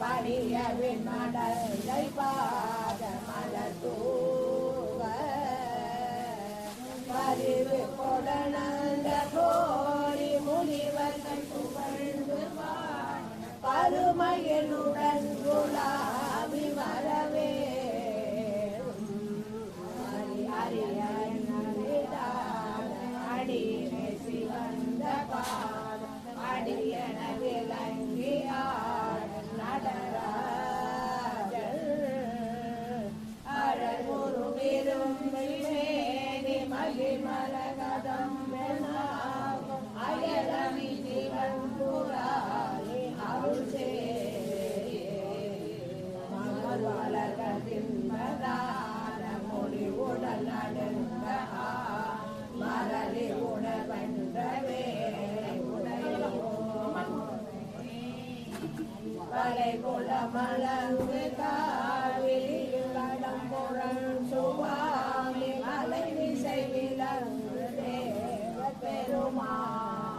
பரிய விண்மடலை பா புலமலர்ந்து காவிரியுள்ளடம் புறன் சுவாமி மலை திசை விலங்கு தேவ பெருமாளே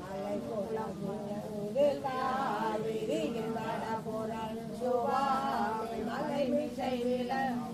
மலை குளம் புலங்கு காவிரியுள்ளடம் புறன் சுவாமி மலை திசை விலங்கு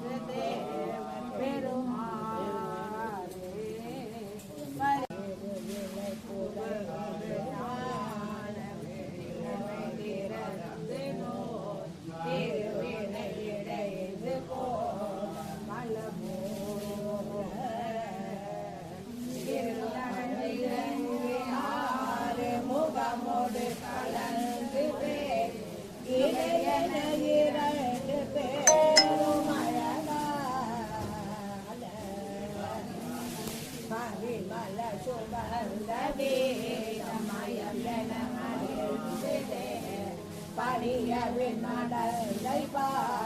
Pariya with Mada Jaipa